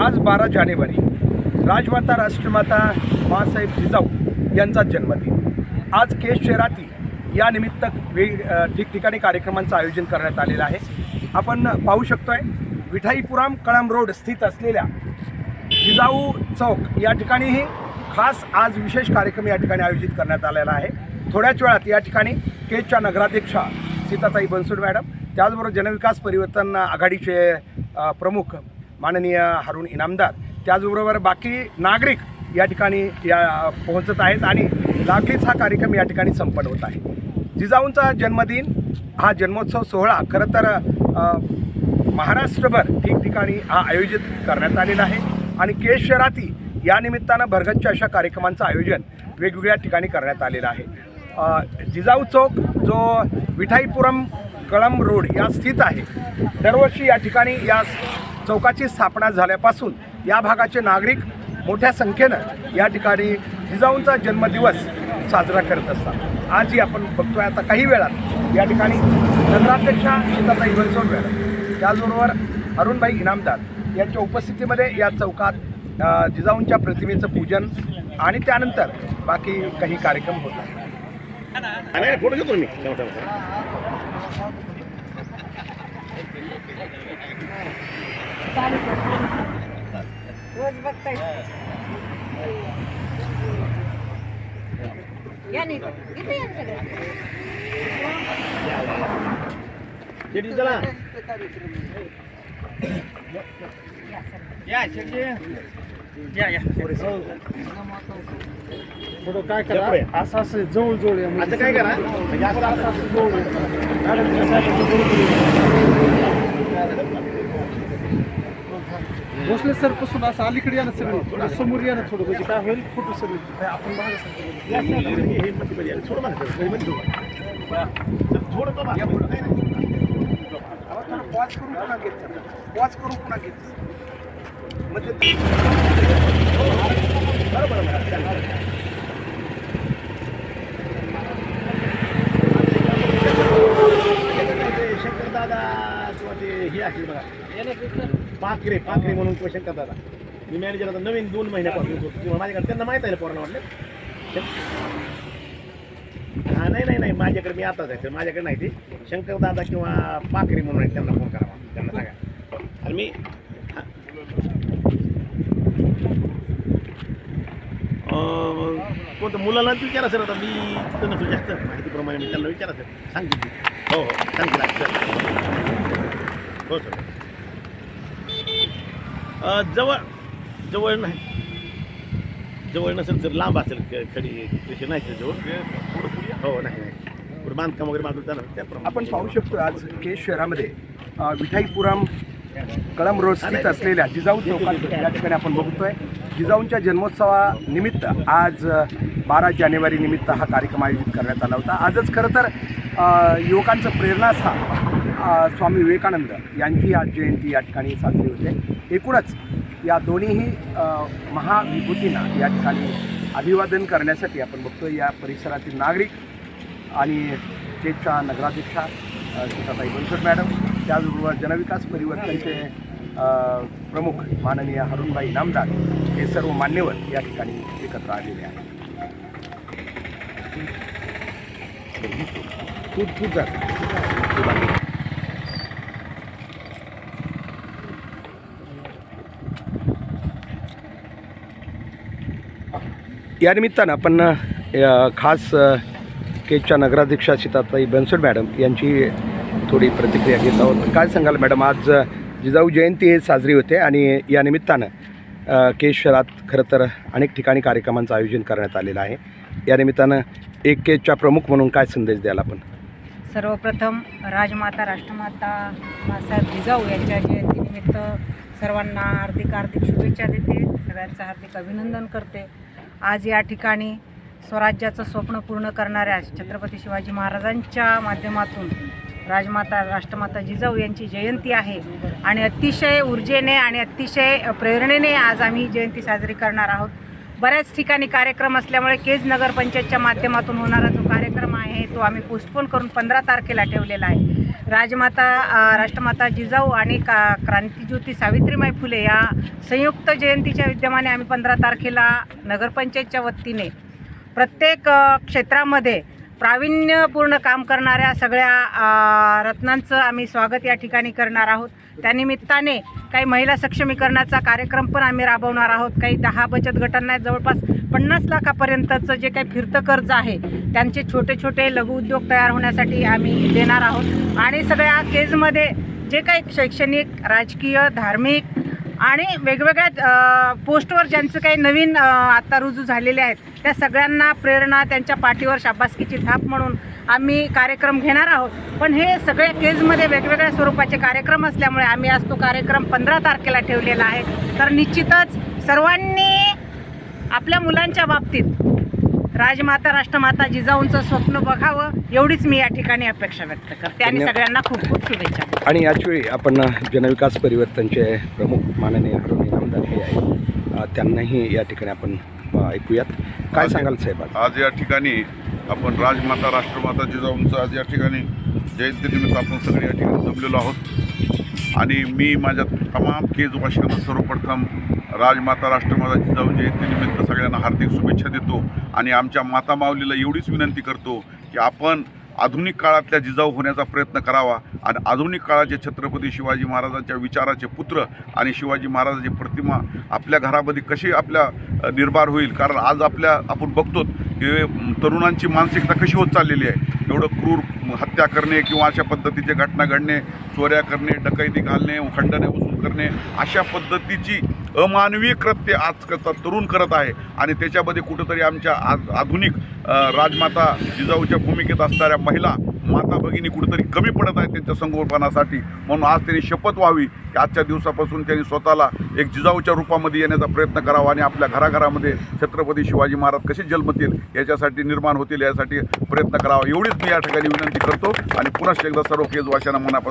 आज बारा जानेवारी राजमाता राष्ट्रमाता बाळासाहेब जिजाऊ यांचा जन्मदिन. आज केश शहराती या निमित्त वेग ठिकठिकाणी कार्यक्रमांचं आयोजन करण्यात आलेलं आहे. आपण पाहू शकतोय विठाईपुराम कळम रोड स्थित असलेल्या जिजाऊ चौक या ठिकाणीही खास आज विशेष कार्यक्रम या ठिकाणी आयोजित करण्यात आलेला आहे. थोड्याच वेळात या ठिकाणी केशच्या नगराध्यक्षा सीताताई बनसोड मॅडम त्याचबरोबर जनविकास परिवर्तन आघाडीचे प्रमुख माननीय हारून इनामदार. त्याचबरोबर बाकी नागरिक या ठिकाणी या पोहोचत आहेत आणि लागलीच हा कार्यक्रम या ठिकाणी संपन्न होत आहे. जिजाऊंचा जन्मदिन हा जन्मोत्सव सोहळा खरं तर महाराष्ट्रभर ठिकठिकाणी हा आयोजित करण्यात आलेला आहे आणि केश शहराती या निमित्तानं भरगच्च अशा कार्यक्रमांचं आयोजन वेगवेगळ्या ठिकाणी करण्यात आलेलं आहे. जिजाऊ चौक जो विठाईपुरम कळम रोड या स्थित आहे. दरवर्षी या ठिकाणी या चौकाची स्थापना झाल्यापासून या भागाचे नागरिक मोठ्या संख्येनं या ठिकाणी जिजाऊंचा जन्मदिवस साजरा करत असतात. आजही आपण बघतोय आता काही वेळात या ठिकाणी नगराध्यक्षा सीताताई बनसोड मॅडम त्याचबरोबर अरुणबाई इनामदार यांच्या उपस्थितीमध्ये या चौकात जिजाऊंच्या प्रतिमेचं पूजन आणि त्यानंतर बाकी काही कार्यक्रम होत आहे फोटो घेतो मी. रोज बघताय. या नाही इथे या ना सगळे. शेट्टी चला. थोडं काय. करा? असं असं जवळ जवळ या आता काय करा? म्हणजे असं असं असं जवळ या. मॅडम, त्या साईडला बरोबर या. भोसले सरपासून असं अलीकडे या सगळं थोडं समोर या ना थोडं म्हणजे काय होईल फोटो सगळे आपण मागे या, म्हणजे थोडं मागे पॉज करून पुन्हा घेत पॉज करून पुन्हा घेत म्हणजे बरोबर आहे, चालेल. ते शंकर दादा किंवा ते हे असतील बघा पाखरे पाखरे म्हणून क्वेश्चन करतात. दादा मी मॅनेजर आता नवीन दोन महिन्यापासून होतो. किंवा माझ्याकडे त्यांना माहीत आहे पोरांना वाटलं? हा नाही नाही नाही. माझ्याकडे मी आताच आहे. तर माझ्याकडे नाही ते. शंकर दादा किंवा पाखरे म्हणून आहेत त्यांना फोन करावा त्यांना सांगा. आणि मी कोणतं मुलाला विचारा सर आता. मी त्यांना जास्त माहितीप्रमाणे मी त्यांना विचारा सर. सांगतील हो हो. सांगतील सर हो सर. जवळ जवळ नाही. जवळ नसेल तर लांब असेल खडी. तशी नाही जवळ? हो नाही नाही. पुढे बांधकाम वगैरे बांधून त्याला त्याप्रमाणे आपण पाहू शकतो आज केश शहरामध्ये अ, विठाईपुरम कळम रोड स्थित असलेल्या जिजाऊ चौकात या ठिकाणी आपण बघतोय. जिजाऊंच्या जन्मोत्सवानिमित्त आज अ, बारा जानेवारी निमित्त हा कार्यक्रम आयोजित करण्यात आला होता. आजच खरं तर अ, युवकांचं प्रेरणास्थान अ, स्वामी विवेकानंद यांची आज जयंती या ठिकाणी साजरी होते. एकूणच या दोन्हीही महाविभूतींना या ठिकाणी अभिवादन करण्यासाठी आपण बघतोय या परिसरातील नागरिक आणि स्टेटच्या नगराध्यक्षा अ, सीताताई बनसोड मॅडम त्याचबरोबर जनविकास परिवर्तनचे प्रमुख माननीय हरुणभाई नामदार हे सर्व मान्यवर या ठिकाणी एकत्र आलेले आहेत खूप खूप जात या निमित्तानं आपण खास अ, केजच्या नगराध्यक्षा सीताताई बनसोड मॅडम यांची थोडी प्रतिक्रिया घेत आहोत. काय सांगाल मॅडम? आज जिजाऊ जयंती साजरी होते आणि या निमित्तानं केज शहरात खरं तर अनेक ठिकाणी कार्यक्रमांचं आयोजन करण्यात आलेलं आहे. या निमित्तानं एक केजच्या प्रमुख म्हणून काय संदेश द्याल आपण? सर्वप्रथम राजमाता राष्ट्रमाता बाळासाहेब जिजाऊ यांच्या जयंतीनिमित्त सर्वांना हार्दिक हार्दिक शुभेच्छा देते. सगळ्यांचं हार्दिक अभिनंदन करते. आज या ठिकाणी स्वराज्याचं स्वप्न पूर्ण करणाऱ्या छत्रपती शिवाजी महाराजांच्या माध्यमातून राजमाता राष्ट्रमाता जिजाऊ यांची जयंती आहे. आणि अतिशय ऊर्जेने आणि अतिशय प्रेरणेने आज आम्ही जयंती साजरी करणार आहोत. बऱ्याच ठिकाणी कार्यक्रम असल्यामुळे केज नगरपंचायतच्या माध्यमातून होणारा जो कार्यक्रम आहे तो आम्ही पोस्टपोन करून पंधरा तारखेला ठेवलेला आहे. राजमाता राष्ट्रमाता जिजाऊ आणि का क्रांतीज्योती सावित्रीबाई फुले या संयुक्त जयंतीच्या विद्यमाने आम्ही पंधरा तारखेला नगरपंचायतच्या वतीने प्रत्येक क्षेत्रामध्ये प्रावीण्यपूर्ण काम करणाऱ्या सगळ्या रत्नांचं आम्ही स्वागत या ठिकाणी करणार आहोत. त्यानिमित्ताने काही महिला सक्षमीकरणाचा कार्यक्रम पण आम्ही राबवणार आहोत. काही दहा बचत गटांना जवळपास पन्नास लाखापर्यंतचं जे काही फिरतं कर्ज आहे त्यांचे छोटे छोटे लघुउद्योग तयार होण्यासाठी आम्ही देणार आहोत. आणि सगळ्या केजमध्ये जे काही शैक्षणिक राजकीय धार्मिक आणि वेगवेगळ्या पोस्टवर ज्यांचं काही नवीन आत्ता रुजू झालेले आहेत त्या सगळ्यांना प्रेरणा त्यांच्या पाठीवर शाबासकीची थाप म्हणून आम्ही कार्यक्रम घेणार आहोत. पण हे सगळ्या केजमध्ये वेगवेगळ्या स्वरूपाचे कार्यक्रम असल्यामुळे आम्ही आज तो कार्यक्रम पंधरा तारखेला ठेवलेला आहे. तर निश्चितच सर्वांनी आपल्या मुलांच्या बाबतीत राजमाता राष्ट्रमाता जिजाऊंचं स्वप्न बघावं एवढीच मी या ठिकाणी अपेक्षा व्यक्त करते आणि. सगळ्यांना खूप खूप शुभेच्छा. आणि याचवेळी आपण जनविकास परिवर्तनचे प्रमुख माननीय हरुणी नामदार हे आहेत अ, त्यांनाही या ठिकाणी आपण ऐकूयात काय सांगाल साहेब आज? आज या ठिकाणी आपण राजमाता राष्ट्रमाता जिजाऊंचं आज या ठिकाणी जयंतीनिमित्त आपण सगळे या ठिकाणी जमलेलो आहोत आणि मी माझ्या तमाम केजवाशांना सर्वप्रथम राजमाता राष्ट्रमाता जिजाऊ जयंतीनिमित्त सगळ्यांना हार्दिक शुभेच्छा देतो आणि आमच्या माता माऊलीला एवढीच विनंती करतो की आपण आधुनिक काळातल्या जिजाऊ होण्याचा प्रयत्न करावा आणि आधुनिक काळाचे छत्रपती शिवाजी महाराजांच्या विचाराचे पुत्र आणि शिवाजी महाराजांची प्रतिमा आपल्या घरामध्ये कशी आपल्या निर्भार निर्माण होईल? कारण आज आपल्या आपण बघतो की तरुणांची मानसिकता कशी होत चाललेली आहे. एवढं क्रूर हत्या करणे किंवा अशा पद्धतीचे घटना घडणे चोऱ्या करणे डकैती घालणे खंडने वसूल करणे अशा पद्धतीची अमानवीय कृत्य आजचा तरुण करत आहे. आणि त्याच्यामध्ये कुठंतरी आमच्या आज आधुनिक राजमाता जिजाऊच्या भूमिकेत असणाऱ्या महिला माता भगिनी कुठेतरी कमी पडत आहेत त्यांच्या संगोपनासाठी. म्हणून आज त्यांनी शपथ व्हावी की आजच्या दिवसापासून त्यांनी स्वतःला एक जिजाऊच्या रूपामध्ये येण्याचा प्रयत्न करावा आणि आपल्या घराघरामध्ये छत्रपती शिवाजी महाराज कसे जन्मतील याच्यासाठी निर्माण होतील यासाठी प्रयत्न करावा. एवढीच मी या ठिकाणी विनंती करतो. आणि पुन्हा एकदा सर्व केजवाशांना मनापासून